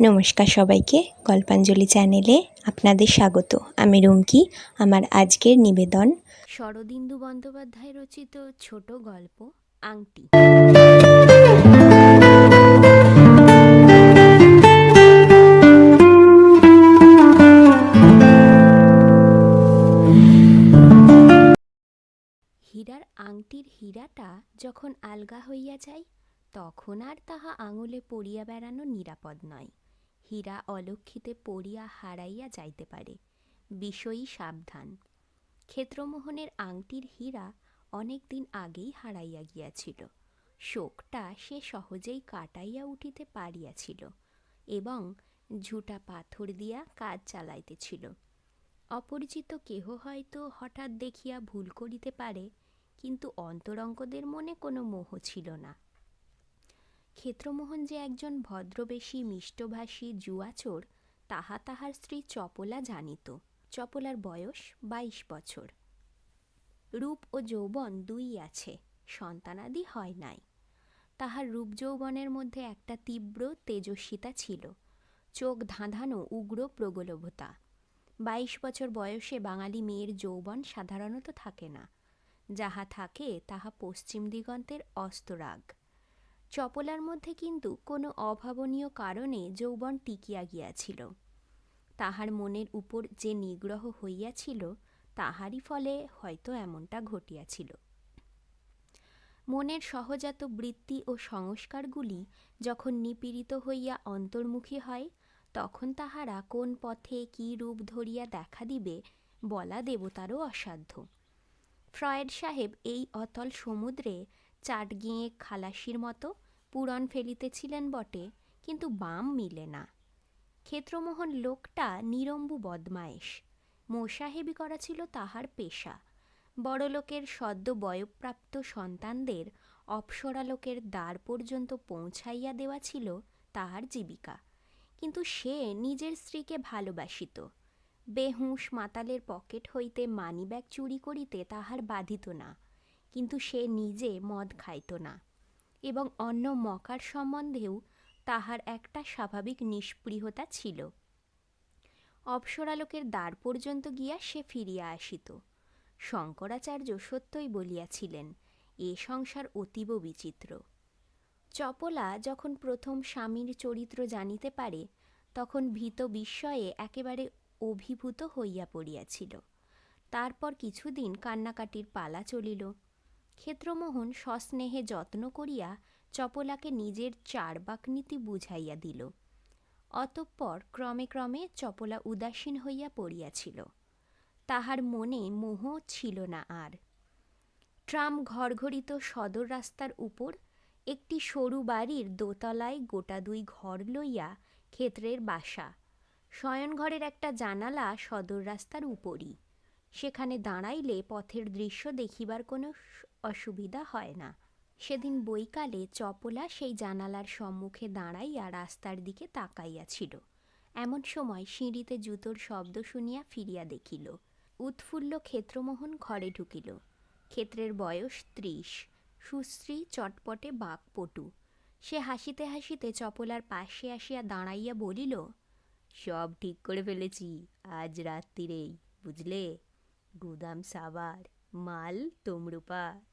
নমস্কার সবাইকে গল্পাঞ্জলি চ্যানেলে আপনাদের স্বাগত। আমি রুমকি, আমার আজকের নিবেদন। শরদিন্দু বন্দ্যোপাধ্যায় রচিত ছোট গল্প, আংটি। হীরার আংটির হীরাটা যখন আলগা হইয়া যায়, তখন আর তাহা আঙুলে পড়িয়া বেড়ানো নিরাপদ নয়। হীরা অলক্ষিতে পড়িয়া হারাইয়া যাইতে পারে। বিষয়ী সাবধান। ক্ষেত্রমোহনের আংটির হীরা অনেক দিন আগেই হারাইয়া গিয়াছিল। শোকটা সে সহজেই কাটাইয়া উঠিতে পারিয়াছিল এবং ঝুটা পাথর দিয়া কাজ চালাইতেছিল। অপরিচিত কেহ হয়তো হঠাৎ দেখিয়া ভুল করিতে পারে, কিন্তু অন্তরঙ্গদের মনে কোনো মোহ ছিল না। ক্ষেত্রমোহন যে একজন ভদ্রবেশী, মিষ্টভাষী জুয়াচোর, তাহা তাহার স্ত্রী চপলা জানিত। চপলার বয়স বাইশ বছর। রূপ ও যৌবন দুই আছে, সন্তানাদি হয় নাই। তাহার রূপ যৌবনের মধ্যে একটা তীব্র তেজস্বিতা ছিল। চোখ ধাঁধানো উগ্র প্রগলভতা। বাইশ বছর বয়সে বাঙালি মেয়ের যৌবন সাধারণত থাকে না। যাহা থাকে, তাহা পশ্চিম দিগন্তের অস্তরাগ চপলার মধ্যে কিন্তু কোনো অভাবনীয় কারণে যৌবন টিকিয়া গিয়াছিল। তাহার মনের উপর যে নিগ্রহ হইয়াছিল, তাহারই ফলে হয়তো এমনটা ঘটিয়াছিল। মনের সহজাত বৃত্তি ও সংস্কারগুলি যখন নিপীড়িত হইয়া অন্তর্মুখী হয়, তখন তাহারা কোন পথে কি রূপ ধরিয়া দেখা দিবে বলা দেবতারও অসাধ্য। ফ্রয়েড সাহেব এই অতল সমুদ্রে চাট গিয়ে খালাসির মতো পুরন ফেলিতেছিলেন বটে, কিন্তু বাম মিলে না। ক্ষেত্রমোহন লোকটা নিরম্বু বদমায়েশ। মোসাহেবি করা ছিল তাহার পেশা। বড়লোকের সদ্য বয়প্রাপ্ত সন্তানদের অপ্সরালোকের দ্বার পর্যন্ত পৌঁছাইয়া দেওয়া ছিল তাহার জীবিকা। কিন্তু সে নিজের স্ত্রীকে ভালোবাসিত। বেহুঁশ মাতালের পকেট হইতে মানিব্যাগ চুরি করিতে তাহার বাধিত না। কিন্তু সে নিজে মদ খাইত না এবং অন্য মকার সম্বন্ধেও তাহার একটা স্বাভাবিক নিষ্পৃহতা ছিল। অপ্সরালোকের দ্বার পর্যন্ত গিয়া সে ফিরিয়া আসিত। শঙ্করাচার্য সত্যই বলিয়াছিলেন, এ সংসার অতীব বিচিত্র। চপলা যখন প্রথম স্বামীর চরিত্র জানিতে পারে, তখন ভীত বিস্ময়ে একেবারে অভিভূত হইয়া পড়িয়াছিল। তারপর কিছুদিন কান্নাকাটির পালা চলিল। ক্ষেত্রমোহন সস্নেহে যত্ন করিয়া চপলাকে নিজের চারবাকনীতি বুঝাইয়া দিল। অতঃপর ক্রমে ক্রমে চপলা উদাসীন হইয়া পড়িয়াছিল। তাহার মনে মোহ ছিল না আর। ট্রাম ঘরঘরিত সদর রাস্তার উপর একটি সরু বাড়ির দোতলায় গোটা দুই ঘর লইয়া ক্ষেত্রের বাসা, শয়নঘরের একটা জানালা সদর রাস্তার উপরই। সেখানে দাঁড়াইলে পথের দৃশ্য দেখিবার কোনো অসুবিধা হয় না। সেদিন বৈকালে চপলা সেই জানালার সম্মুখে দাঁড়াইয়া রাস্তার দিকে তাকাইয়াছিল। এমন সময় সিঁড়িতে জুতোর শব্দ শুনিয়া ফিরিয়া দেখিল। উৎফুল্ল ক্ষেত্রমোহন ঘরে ঢুকিল। ক্ষেত্রের বয়স ত্রিশ। সুশ্রী চটপটে বাকপটু। সে হাসিতে হাসিতে চপলার পাশে আসিয়া দাঁড়াইয়া বলিল, সব ঠিক করে ফেলেছি, আজ রাত্রিরেই, বুঝলে? গুদাম সাবার, মাল তমরুপাত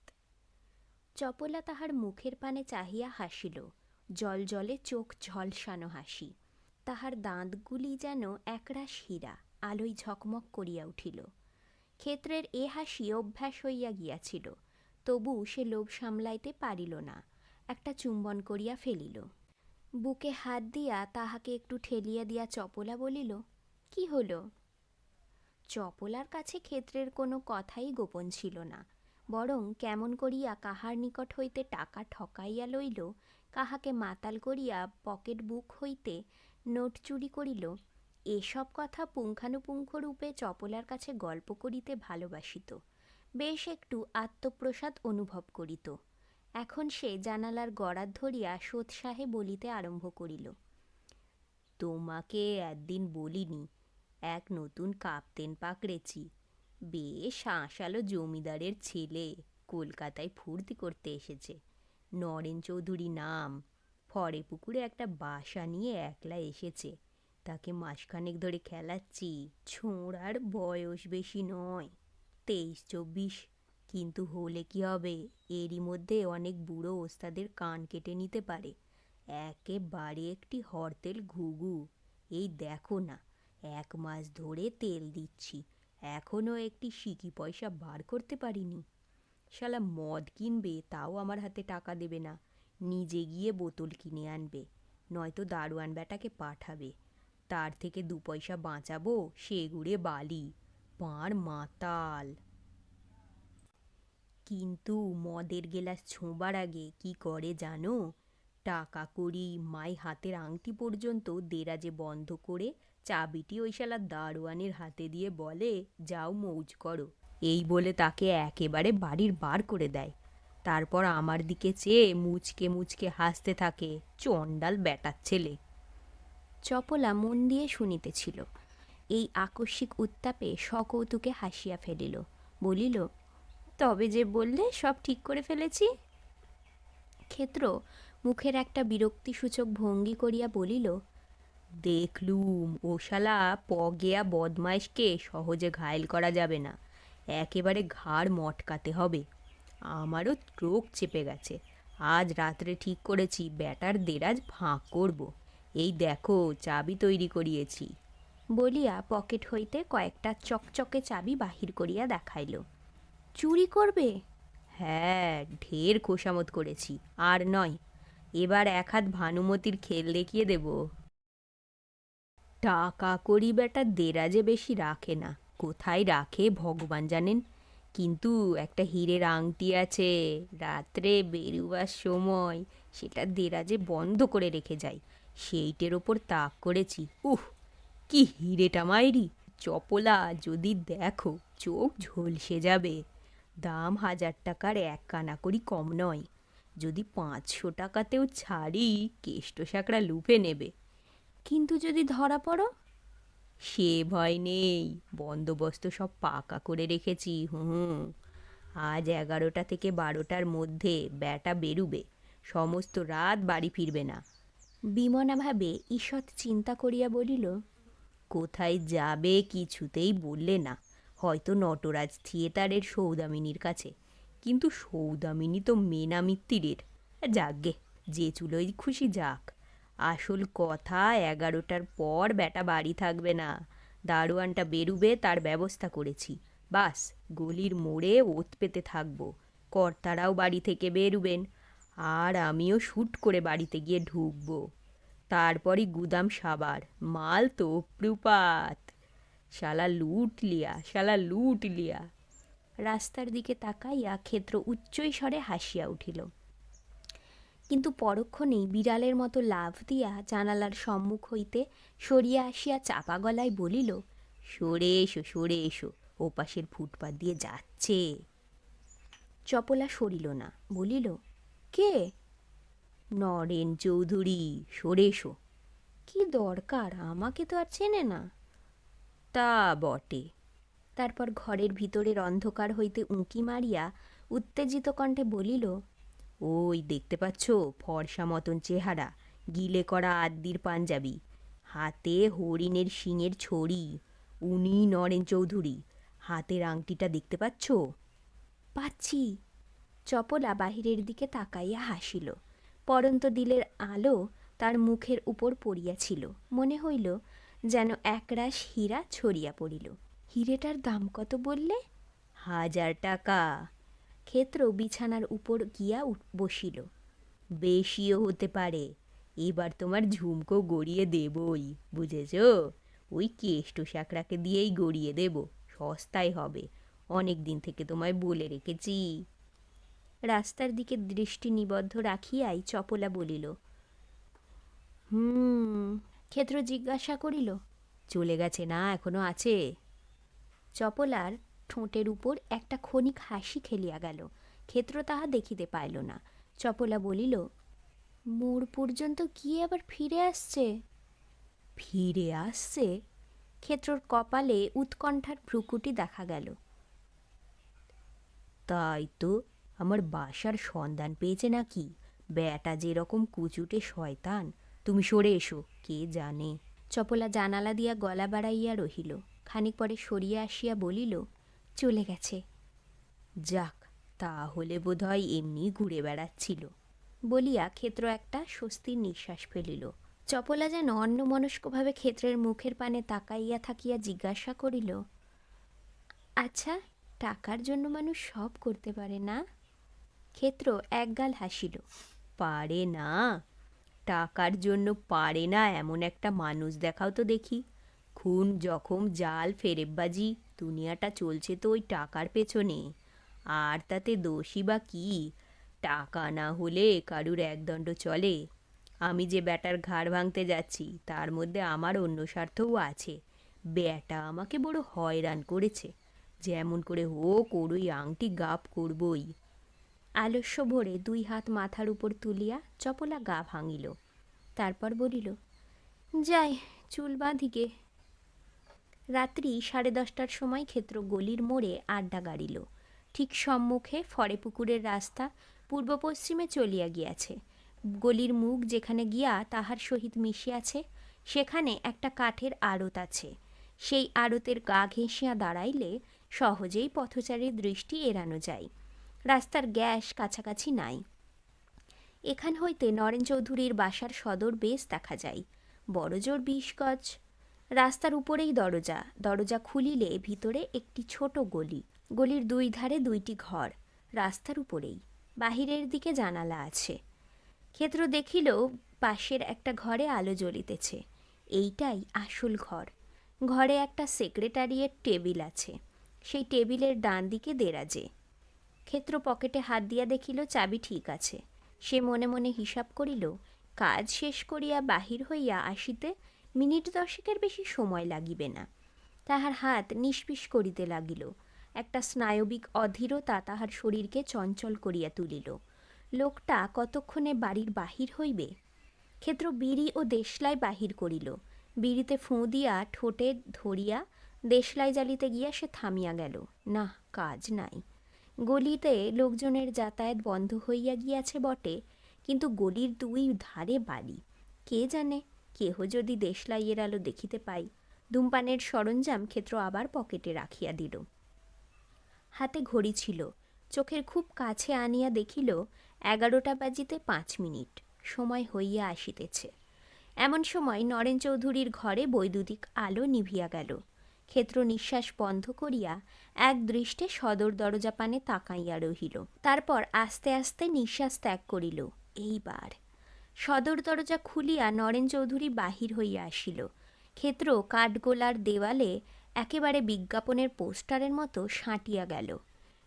চপলা তাহার মুখের পানে চাহিয়া হাসিল, জল জলে চোখ ঝলসানো হাসি। তাহার দাঁতগুলি যেন একরাশ হীরা, আলোয় ঝকমক করিয়া উঠিল। ক্ষেত্রের এ হাসি অভ্যাস হইয়া গিয়াছিল, তবু সে লোভ সামলাইতে পারিল না, একটা চুম্বন করিয়া ফেলিল। বুকে হাত দিয়া তাহাকে একটু ঠেলিয়া দিয়া চপলা বলিল, কি হলো? চপলার কাছে ক্ষেত্রের কোনো কথাই গোপন ছিল না বরং কেমন করিয়া কাহার নিকট হইতে টাকা ঠকাইয়া লইল, কাহাকে মাতাল করিয়া পকেট বুক হইতে নোট চুরি করিল, এসব কথা পুঙ্খানুপুঙ্খ রূপে চপলার কাছে গল্প করিতে ভালোবাসিত। বেশ একটু আত্মপ্রসাদ অনুভব করিত। এখন সে জানালার গড়াত ধরিয়া সোৎসাহে বলিতে আরম্ভ করিল, তোমাকে একদিন বলিনি, এক নতুন কাপ্তেন পাকড়েছি বেশ আলো জমিদারের ছেলে। কলকাতায় ফুর্তি করতে এসেছে। নরেন চৌধুরী নাম। ফরে পুকুরে একটা বাসা নিয়ে একলা এসেছে। তাকে মাসখানেক ধরে খেলাচ্ছি। ছোঁড়ার বয়স বেশি নয়। তেইশ চব্বিশ। কিন্তু হলে কি হবে? এরই মধ্যে অনেক বুড়ো ওস্তাদের কান কেটে নিতে পারে। একেবারে একটি হরতেল ঘুঘু। এই দেখো না, এক মাস ধরে তেল দিচ্ছি। এখনও একটি সিকি পয়সা বার করতে পারিনি। শালা মদ কিনবে, তাও আমার হাতে টাকা দেবে না। নিজে গিয়ে বোতল কিনে আনবে, নয়তো দারোয়ান বেটাকে পাঠাবে। তার থেকে দু পয়সা বাঁচাবো, সে গুড়ে বালি পাঁড় মাতাল। কিন্তু মদের গেলাস ছোঁবার আগে কি করে জানো? টাকা কড়ি মাই হাতের আংটি পর্যন্ত দেরাজে বন্ধ করে চাবিটি ওই শালা দারোয়ানের হাতে দিয়ে বলে, যাও মৌজ করো। এই বলে তাকে একেবারে বাড়ির বার করে দেয়। তারপর আমার দিকে চেয়ে মুচকে মুচকে হাসতে থাকে চণ্ডাল ব্যাটার ছেলে। চপলা মন দিয়ে শুনিতেছিল। এই আকস্মিক উত্তাপে সকৌতুকে হাসিয়া ফেলিল। বলিল, তবে যে বললে সব ঠিক করে ফেলেছি? ক্ষেত্র মুখের একটা বিরক্তিসূচক ভঙ্গি করিয়া বলিল দেখলুম ও শালা পগেয়া বদমাইশকে সহজে ঘায়েল করা যাবে না। একেবারে ঘাড় মটকাতে হবে। আমারও চোখ চেপে গেছে। আজ রাত্রে ঠিক করেছি ব্যাটার দেরাজ ফাঁক করব। এই দেখো চাবি তৈরি করিয়েছি। বলিয়া পকেট হইতে কয়েকটা চকচকে চাবি বাহির করিয়া দেখাইল। চুরি করবে? হ্যাঁ ঢের খোসামত করেছি। আর নয় এবার এক হাত ভানুমতির খেল দেখিয়ে দেব। টাকা করি বেটা দেরাজে বেশি রাখে না। কোথায় রাখে ভগবান জানেন? কিন্তু একটা হীরের আংটি আছে, রাত্রে বেরুবার সময় সেটা দেরাজে বন্ধ করে রেখে যাই সেইটের ওপর তাক করেছি। উহ, কি হিরেটা মাইরি! চপলা যদি দেখো, চোখ ঝলসে যাবে। দাম হাজার টাকার এক কানা করি কম নয়। যদি পাঁচশো টাকাতেও ছাড়ি, কেষ্ট সাঁকড়া লুপে নেবে। কিন্তু যদি ধরা পড়ো? সে ভয় নেই। বন্দোবস্ত সব পাকা করে রেখেছি হুম আজ এগারোটা থেকে বারোটার মধ্যে ব্যাটা বেরুবে। সমস্ত রাত বাড়ি ফিরবে না। বিমনা ভাবে ঈষৎ চিন্তা করিয়া বলিল কোথায় যাবে কিছুতেই বললে না। হয়তো নটরাজ থিয়েটারের সৌদামিনীর কাছে। কিন্তু সৌদামিনী তো মেনা মিত্তিরের যাকগে যে চুলোই খুশি যাক। আসল কথা, এগারোটার পর বেটা বাড়ি থাকবে না। দারোয়ানটা বেরুবে, তার ব্যবস্থা করেছি। বাস, গলির মোড়ে ওত পেতে থাকব। কর্তারাও বাড়ি থেকে বেরুবেন। আর আমিও শ্যুট করে বাড়িতে গিয়ে ঢুকবো। তারপরই গুদাম সাবার। মাল তো প্রুপাত শালা লুট লিয়া, শালা লুট লিয়া। রাস্তার দিকে তাকাইয়া ক্ষেত্র উচ্চই স্বরে হাসিয়া উঠিল। কিন্তু পরক্ষণেই বিড়ালের মতো লাভ দিয়া জানালার সম্মুখ হইতে সরিয়া আসিয়া চাপা গলায় বলিল, সরে এসো সরে এসো, ওপাশের ফুটপাত দিয়ে যাচ্ছে। চপলা সরিল না, বলিল, কে? নরেন চৌধুরী, সরে এসো। কি দরকার? আমাকে তো আর চেনে না। তা বটে। তারপর ঘরের ভিতরের অন্ধকার হইতে উঁকি মারিয়া উত্তেজিত কণ্ঠে বলিল ওই দেখতে পাচ্ছ? ফর্সা মতন চেহারা। গিলে করা আদ্দির পাঞ্জাবি। হাতে হরিণের শিঙের ছড়ি। উনি নরেন চৌধুরী। হাতের আংটিটা দেখতে পাচ্ছ? পাচ্ছি। চপলা বাহিরের দিকে তাকাইয়া হাসিল। পরন্ত দিলের আলো তার মুখের উপর পড়িয়াছিল। মনে হইল যেন একরাশ হীরা ছড়িয়া পড়িল। হিরেটার দাম কত বললে? হাজার টাকা। ক্ষেত্র বিছানার উপর গিয়া বসিল। বেশিও হতে পারে, এবার তোমার ঝুমকো গড়িয়ে দেবই, বুঝেছ? ওই কেষ্ট শাকরাকে দিয়েই গড়িয়ে দেব, সস্তায় হবে, অনেক দিন থেকে তোমায় বলে রেখেছি। রাস্তার দিকে দৃষ্টি নিবদ্ধ রাখিয়াই চপলা বলিল, হুম, ক্ষেত্র জিজ্ঞাসা করিল, চলে গেছে না, এখনও আছে? চপলার ঠোঁটের উপর একটা ক্ষণিক হাসি খেলিয়া গেল। ক্ষেত্র তাহা দেখিতে পাইল না। চপলা বলিল মোড় পর্যন্ত গিয়ে আবার ফিরে আসছে? ফিরে আসছে? ক্ষেত্রর কপালে উৎকণ্ঠার ভ্রুকুটি দেখা গেল। তাই তো, আমার বাসার সন্ধান পেয়েছে নাকি? বেটা যেরকম কুচুটে শয়তান, তুমি সরে এসো, কে জানে? চপলা জানালা দিয়া গলা বাড়াইয়া রহিল। খানিক পরে সরিয়া আসিয়া বলিল চলে গেছে। যাক, তাহলে বোধহয় এমনি ঘুরে বেড়াচ্ছিল। বলিয়া ক্ষেত্র একটা স্বস্তির নিঃশ্বাস ফেলিল। চপলা যেন অন্যমনস্কভাবে ক্ষেত্রের মুখের পানে তাকাইয়া থাকিয়া জিজ্ঞাসা করিল আচ্ছা টাকার জন্য মানুষ সব করতে পারে না? ক্ষেত্র একগাল হাসিল, পারে না। টাকার জন্য পারে না এমন একটা মানুষ দেখাও তো দেখি। খুন জখম জাল ফেরেববাজি দুনিয়াটা চলছে তো ওই টাকার পেছনে। আর তাতে দোষী বা কি? টাকা না হলে কারুর একদণ্ড চলে। আমি যে ব্যাটার ঘাড় ভাঙতে যাচ্ছি, তার মধ্যে আমার অন্য স্বার্থও আছে। ব্যাটা আমাকে বড় হয়রান করেছে। যেমন করে হোক ওর ওই আংটি গাপ করবই। আলস্য ভরে দুই হাত মাথার উপর তুলিয়া চপলা গা ভাঙিল। তারপর বলিল, যাই, চুল বাঁধিকে। রাত্রি সাড়ে দশটার সময় ক্ষেত্র গলির মোড়ে আড্ডা গাড়িল। ঠিক সম্মুখে ফরে পুকুরের রাস্তা পূর্ব পশ্চিমে চলিয়া গিয়াছে। গলির মুখ যেখানে গিয়া তাহার সহিত মিশিয়াছে, সেখানে একটা কাঠের আড়ত আছে। সেই আড়তের গা ঘেঁষিয়া দাঁড়াইলে সহজেই পথচারীর দৃষ্টি এড়ানো যায়। রাস্তার গ্যাস কাছাকাছি নাই। এখান হইতে নরেন চৌধুরীর বাসার সদর বেশ দেখা যায়। বড়জোর বিশ গজ রাস্তার উপরেই দরজা। দরজা খুলিলে ভিতরে একটি ছোট গলি। গলির দুই ধারে দুইটি ঘর, রাস্তার উপরেই। বাহিরের দিকে জানালা আছে। ক্ষেত্র দেখিল পাশের একটা ঘরে আলো জ্বলিতেছে। এইটাই আসল ঘর। ঘরে একটা সেক্রেটারিয়ের টেবিল আছে। সেই টেবিলের ডান দিকে দেরাজে। ক্ষেত্র পকেটে হাত দিয়া দেখিল, চাবি ঠিক আছে। সে মনে মনে হিসাব করিল, কাজ শেষ করিয়া বাহির হইয়া আসিতে মিনিট দশেকের বেশি সময় লাগিবে না। তাহার হাত নিষ্পিস করিতে লাগিল। একটা স্নায়বিক অধীরতা তাহার শরীরকে চঞ্চল করিয়া তুলিল। লোকটা কতক্ষণে বাড়ির বাহির হইবে? ক্ষেত্র বিড়ি ও দেশলাই বাহির করিল। বিড়িতে ফুঁ দিয়া ঠোঁটে ধরিয়া দেশলাই জ্বালিতে গিয়া সে থামিয়া গেল। না, কাজ নাই। গলিতে লোকজনের যাতায়াত বন্ধ হইয়া গিয়াছে বটে, কিন্তু গলির দুই ধারে বাড়ি। কে জানে? কেহ যদি দেশলাইয়ের আলো দেখিতে পাই, ধূমপানের সরঞ্জাম ক্ষেত্র আবার পকেটে রাখিয়া দিল। হাতে ঘড়ি ছিল, চোখের খুব কাছে আনিয়া দেখিল, এগারোটা বাজিতে পাঁচ মিনিট, সময় হইয়া আসিতেছে। এমন সময় নরেন চৌধুরীর ঘরে বৈদ্যুতিক আলো নিভিয়া গেল। ক্ষেত্র নিঃশ্বাস বন্ধ করিয়া এক দৃষ্টে সদর দরজা পানে তাকাইয়া রহিল। তারপর আস্তে আস্তে নিঃশ্বাস ত্যাগ করিল, এইবার সদর দরজা খুলিয়া নরেন চৌধুরী বাহির হইয়া আসিল। ক্ষেত্র কাঠগোলার দেওয়ালে একেবারে বিজ্ঞাপনের পোস্টারের মতো সাঁটিয়া গেল।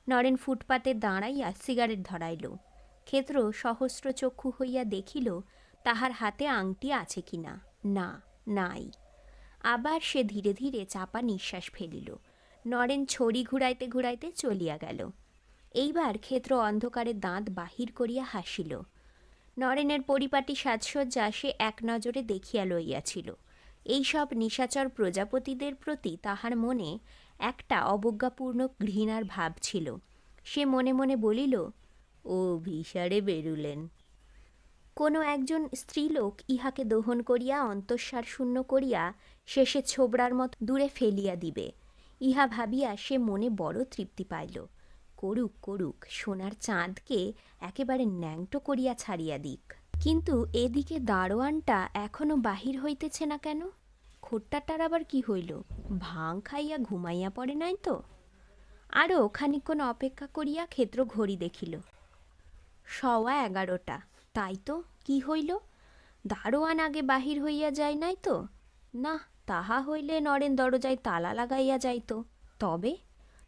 নরেন ফুটপাতে দাঁড়াইয়া সিগারেট ধরাইল। ক্ষেত্র সহস্র চক্ষু হইয়া দেখিল, তাহার হাতে আংটি আছে কিনা? না, নাই। আবার সে ধীরে ধীরে চাপা নিঃশ্বাস ফেলিল। নরেন ছড়ি ঘুরাইতে ঘুরাইতে চলিয়া গেল। এইবার ক্ষেত্র অন্ধকারে দাঁত বাহির করিয়া হাসিল। নরেনের পরিপাটি সাজসজ্জা সে এক নজরে দেখিয়া লইয়াছিল। এইসব নিশাচর প্রজাপতিদের প্রতি তাহার মনে একটা অবজ্ঞাপূর্ণ ঘৃণার ভাব ছিল। সে মনে মনে বলিল, ও ভিসারে বেরুলেন। কোনো একজন স্ত্রীলোক ইহাকে দহন করিয়া, অন্তঃসার শূন্য করিয়া শেষে ছোবড়ার মতো দূরে ফেলিয়া দিবে। ইহা ভাবিয়া সে মনে বড় তৃপ্তি পাইল। করুক করুক, সোনার চাঁদকে একেবারে ন্যাংটো করিয়া ছাড়িয়া দিক। কিন্তু এদিকে দারোয়ানটা এখনও বাহির হইতেছে না কেন? খোট্টাটার আবার কি হইল? ভাং খাইয়া ঘুমাইয়া পড়ে নাই তো? আরও খানিকক্ষণ অপেক্ষা করিয়া ক্ষেত্র ঘড়ি দেখিল। সওয়া এগারোটা। তাই তো, কি হইল? দারোয়ান আগে বাহির হইয়া যায় নাই তো? না, তাহা হইলে নরেন দরজায় তালা লাগাইয়া যাইত। তবে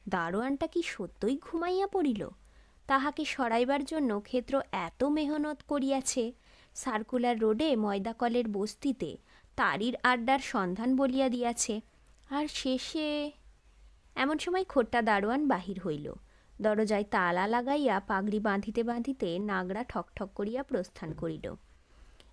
দারোয়ানটা কি সত্যই ঘুমাইয়া পড়িল? তাহাকে সরাইবার জন্য ক্ষেত্র এত মেহনত করিয়াছে, সার্কুলার রোডে ময়দাকলের বস্তিতে তারির আড্ডার সন্ধান বলিয়া দিয়াছে, আর শেষে এমন সময় খোট্টা দারোয়ান বাহির হইল। দরজায় তালা লাগাইয়া পাগড়ি বাঁধিতে বাঁধিতে নাগরা ঠকঠক করিয়া প্রস্থান করিল।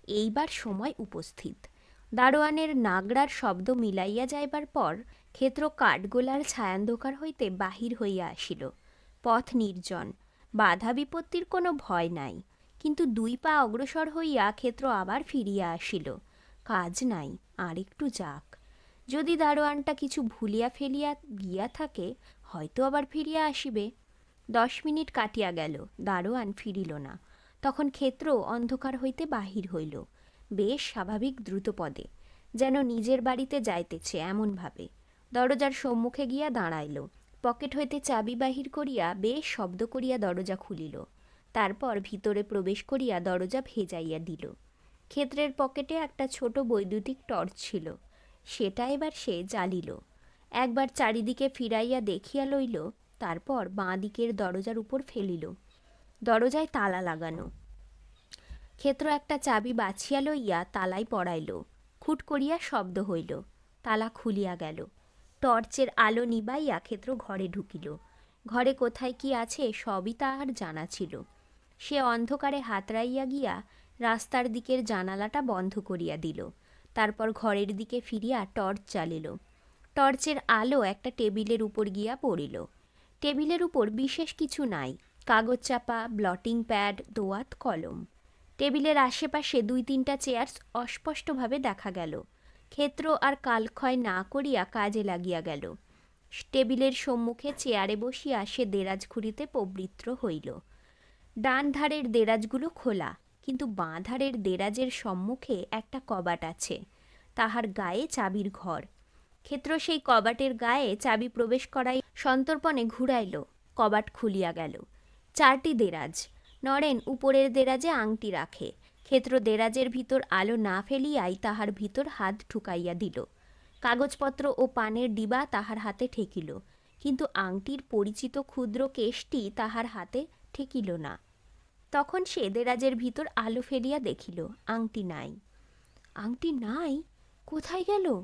এইবার সময় উপস্থিত। দারোয়ানের নাগরার শব্দ মিলাইয়া যাইবার পর ক্ষেত্র কাঠগোলার ছায়ান্ধকার হইতে বাহির হইয়া আসিল। পথ নির্জন, বাধা বিপত্তির কোনো ভয় নাই, কিন্তু দুই পা অগ্রসর হইয়া ক্ষেত্র আবার ফিরিয়া আসিল। কাজ নাই, আর একটু যাক। যদি দারোয়ানটা কিছু ভুলিয়া ফেলিয়া গিয়া থাকে, হয়তো আবার ফিরিয়া আসিবে। দশ মিনিট কাটিয়া গেল, দারোয়ান ফিরিল না। তখন ক্ষেত্র অন্ধকার হইতে বাহির হইল। বেশ স্বাভাবিক দ্রুতপদে, যেন নিজের বাড়িতে যাইতেছে এমনভাবে। দরজার সম্মুখে গিয়া দাঁড়াইল। পকেট হইতে চাবি বাহির করিয়া বেশ শব্দ করিয়া দরজা খুলিল। তারপর ভিতরে প্রবেশ করিয়া দরজা ভেজাইয়া দিল। ক্ষেত্রের পকেটে একটা ছোট বৈদ্যুতিক টর্চ ছিল। সেটা এবার সে জ্বালিল। একবার চারিদিকে ফিরাইয়া দেখিয়া লইল, তারপর বাঁ দিকের দরজার উপর ফেলিল। দরজায় তালা লাগানো। ক্ষেত্র একটা চাবি বাছিয়া লইয়া তালাই পড়াইল। খুট করিয়া শব্দ হইল। তালা খুলিয়া গেল। টর্চের আলো নিবাইয়া ক্ষেত্র ঘরে ঢুকিল। ঘরে কোথায় কি আছে সবই তাহার জানা ছিল। সে অন্ধকারে হাতড়াইয়া গিয়া রাস্তার দিকের জানালাটা বন্ধ করিয়া দিল। তারপর ঘরের দিকে ফিরিয়া টর্চ চালিল। টর্চের আলো একটা টেবিলের উপর গিয়া পড়িল। টেবিলের উপর বিশেষ কিছু নাই, কাগজ চাপা, ব্লটিং প্যাড, দোয়াত, কলম। টেবিলের আশেপাশে দুই তিনটা চেয়ার অস্পষ্টভাবে দেখা গেল। ক্ষেত্র আর কালক্ষয় না করিয়া কাজে লাগিয়া গেল। টেবিলের সম্মুখে চেয়ারে বসিয়া সে দেরাজ খুঁড়িতে প্রবৃত্ত হইল। ডান ধারের দেরাজগুলো খোলা, কিন্তু বাঁ ধারের দেরাজের সম্মুখে একটা কবাট আছে, তাহার গায়ে চাবির ঘর। ক্ষেত্র সেই কবাটের গায়ে চাবি প্রবেশ করাই সন্তর্পণে ঘুরাইল, কবাট খুলিয়া গেল। চারটি দেরাজ, নরেন উপরের দেরাজে আংটি রাখে ক্ষেত্র দেরাজের ভিতর আলো না ফেলিয়াই তাহার ভিতর হাত ঢুকাইয়া দিল। কাগজপত্র ও পানের ডিবা তাহার হাতে ঠেকিল। কিন্তু আংটির পরিচিত ক্ষুদ্র কেশটি তাহার হাতে ঠেকিল না। তখন সে দেরাজের ভিতর আলো ফেলিয়া দেখিল, আংটি নাই। আংটি নাই? কোথায় গেল?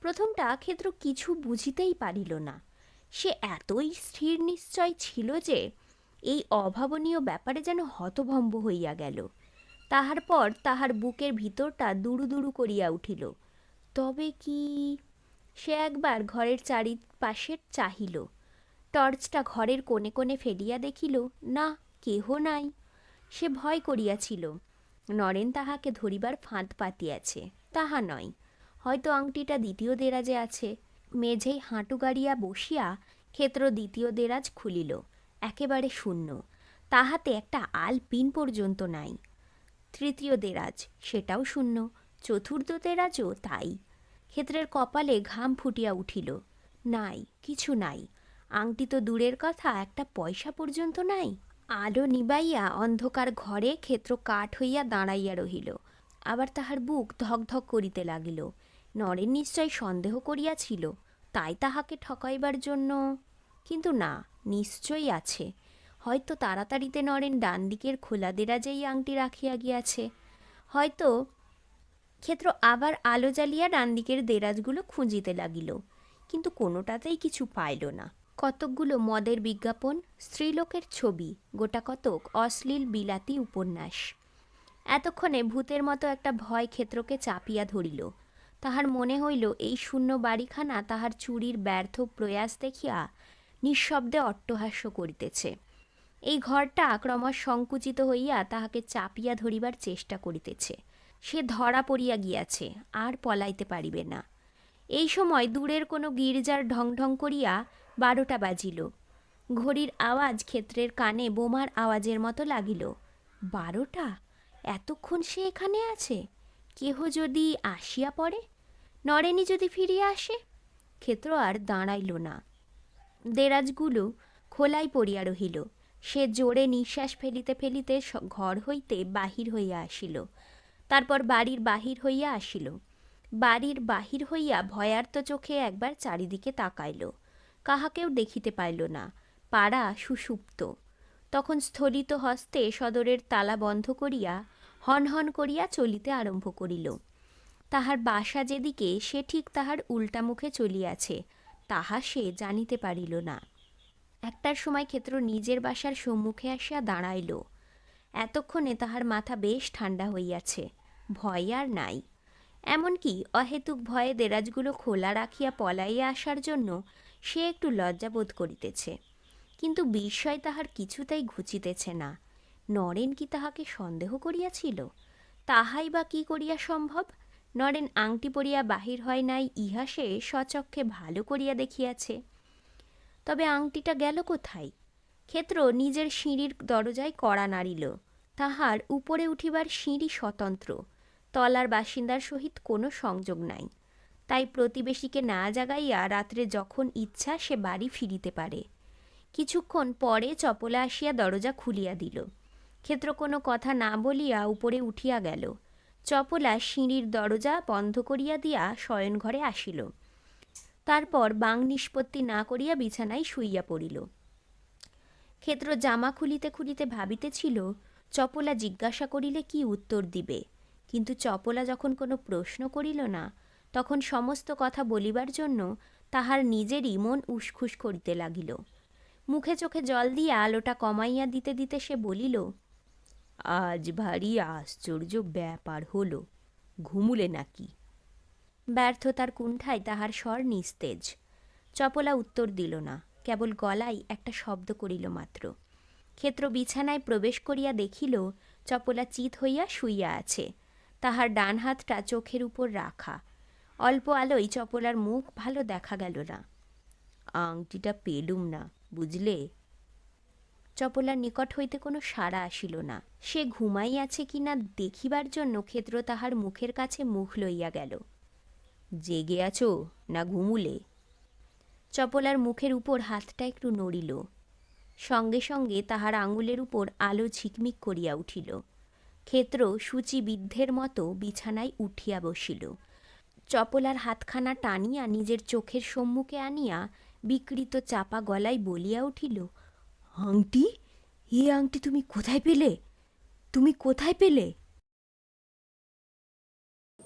প্রথমটা ক্ষেত্র কিছু বুঝিতেই পারিল না। সে এতই স্থির নিশ্চয় ছিল যে, এই অভাবনীয় ব্যাপারে যেন হতভম্ব হইয়া গেল। তাহার পর তাহার বুকের ভিতরটা দুরু দুরু করিয়া উঠিল। তবে কি? সে একবার ঘরের চারিপাশে চাহিল। টর্চটা ঘরের কোণে কোণে ফেলিয়া দেখিল, না, কেহ নাই। সে ভয় করিয়াছিল। নরেন তাহাকে ধরিবার ফাঁদ পাতিয়াছে। তাহা নয়, হয়তো আংটিটা দ্বিতীয় দেরাজে আছে। মেঝেই হাঁটু গাড়িয়া বসিয়া ক্ষেত্র দ্বিতীয় দেরাজ খুলিল। একেবারে শূন্য। তাহাতে একটা আল পিন পর্যন্ত নাই। তৃতীয় দেরাজ, সেটাও শূন্য। চতুর্থ দেরাজও তাই। ক্ষেত্রের কপালে ঘাম ফুটিয়া উঠিল। নাই, কিছু নাই। আংটি তো দূরের কথা, একটা পয়সা পর্যন্ত নাই। আলো নিবাইয়া অন্ধকার ঘরে ক্ষেত্র কাঠ হইয়া দাঁড়াইয়া রহিল। আবার তাহার বুক ধকধক করিতে লাগিল। নরেন নিশ্চয় সন্দেহ করিয়াছিল, তাই তাহাকে ঠকাইবার জন্য। কিন্তু না, নিশ্চয়ই আছে। হয়তো তাড়াতাড়িতে নরেন ডান দিকের খোলা দেরাজেই আংটি রাখিয়া গিয়াছে। হয়তো ক্ষেত্র আবার আলো জ্বালিয়া ডান দিকের দেরাজগুলো খুঁজিতে লাগিল, কিন্তু কোনোটাতেই কিছু পাইল না। কতকগুলো মদের বিজ্ঞাপন, স্ত্রীলোকের ছবি, গোটা কতক অশ্লীল বিলাতি উপন্যাস। এতক্ষণে ভূতের মতো একটা ভয় ক্ষেত্রকে চাপিয়া ধরিল। তাহার মনে হইল, এই শূন্য বাড়িখানা তাহার চুরির ব্যর্থ প্রয়াস দেখিয়া নিঃশব্দে অট্টহাস্য করিতেছে। এই ঘরটা ক্রমশ সংকুচিত হইয়া তাহাকে চাপিয়া ধরিবার চেষ্টা করিতেছে। সে ধরা পড়িয়া গিয়াছে, আর পলাইতে পারিবে না। এই সময় দূরের কোনো গির্জার ঢং ঢং করিয়া বারোটা বাজিল। ঘড়ির আওয়াজ ক্ষেত্রের কানে বোমার আওয়াজের মতো লাগিল। বারোটা? এতক্ষণ সে এখানে আছে? কেহ যদি আসিয়া পড়ে? নরেনি যদি ফিরিয়া আসে? ক্ষেত্র আর দাঁড়াইল না। দেরাজগুলো খোলাই পড়িয়া রহিল। সে জোরে নিঃশ্বাস ফেলিতে ফেলিতে ঘর হইতে বাহির হইয়া আসিল। তারপর বাড়ির বাহির হইয়া আসিল। বাড়ির বাহির হইয়া ভয়ার্ত চোখে একবার চারিদিকে তাকাইল। কাহাকেও দেখিতে পাইল না। পাড়া সুষুপ্ত তখন স্থলিত হস্তে সদরের তালা বন্ধ করিয়া, হনহন করিয়া চলিতে আরম্ভ করিল। তাহার বাসা যেদিকে, সে ঠিক তাহার উল্টা মুখে চলিয়াছে, তাহা সে জানিতে পারিল না। একটার সময় ক্ষেত্র নিজের বাসার সম্মুখে আসিয়া দাঁড়াইল। এতক্ষণে তাহার মাথা বেশ ঠান্ডা হইয়াছে, ভয় আর নাই। এমনকি অহেতুক ভয়ে দেরাজগুলো খোলা রাখিয়া পলাইয়া আসার জন্য সে একটু লজ্জাবোধ করিতেছে। কিন্তু বিস্ময় তাহার কিছুতেই ঘুচিতেছে না। নরেন কি তাহাকে সন্দেহ করিয়াছিল? তাহাই বা কি করিয়া সম্ভব? নরেন আংটি পরিয়া বাহির হয় নাই, ইহা সে স্বচক্ষে ভালো করিয়া দেখিয়াছে। তবে আংটিটা গেল কোথায়? ক্ষেত্র নিজের সিঁড়ির দরজায় কড়া নাড়িল। তাহার উপরে উঠিবার সিঁড়ি স্বতন্ত্র। তলার বাসিন্দার সহিত কোনো সংযোগ নাই। তাই প্রতিবেশীকে না জাগাইয়া রাত্রে যখন ইচ্ছা সে বাড়ি ফিরিতে পারে। কিছুক্ষণ পরে চপলা আসিয়া দরজা খুলিয়া দিল। ক্ষেত্র কোনো কথা না বলিয়া উপরে উঠিয়া গেল। চপলা সিঁড়ির দরজা বন্ধ করিয়া দিয়া শয়নঘরে আসিল। তারপর বাং নিষ্পত্তি না করিয়া বিছানায় শুইয়া পড়িল। ক্ষেত্র জামা খুলিতে খুলিতে ভাবিতেছিল, চপলা জিজ্ঞাসা করিলে কি উত্তর দিবে? কিন্তু চপলা যখন কোনো প্রশ্ন করিল না, তখন সমস্ত কথা বলিবার জন্য তাহার নিজেরই মন উসখুস করিতে লাগিল। মুখে চোখে জল দিয়া আলোটা কমাইয়া দিতে দিতে সে বলিল, আজ ভারী আশ্চর্য ব্যাপার হলো, ঘুমুলে নাকি? ব্যর্থতার কুণ্ঠায় তাহার স্বর নিস্তেজ। চপলা উত্তর দিল না, কেবল গলায় একটা শব্দ করিল মাত্র। ক্ষেত্র বিছানায় প্রবেশ করিয়া দেখিল, চপলা চিত হইয়া শুইয়া আছে। তাহার ডান হাতটা চোখের উপর রাখা। অল্প আলোয় চপলার মুখ ভালো দেখা গেল না। আংটিটা পেলুম না, বুঝলে? চপলার নিকট হইতে কোনো সাড়া আসিল না। সে ঘুমাইয়াছে কিনা দেখিবার জন্য ক্ষেত্র তাহার মুখের কাছে মুখ লইয়া গেল। জেগে আছো না ঘুমুলে? চপলার মুখের উপর হাতটা একটু নড়িল। সঙ্গে সঙ্গে তাহার আঙুলের উপর আলো ঝিকমিক করিয়া উঠিল। ক্ষেত্র সূচিবিদ্ধের মতো বিছানায় উঠিয়া বসিল। চপলার হাতখানা টানিয়া নিজের চোখের সম্মুখে আনিয়া বিকৃত চাপা গলায় বলিয়া উঠিল, আংটি, এ আংটি তুমি কোথায় পেলে? তুমি কোথায় পেলে?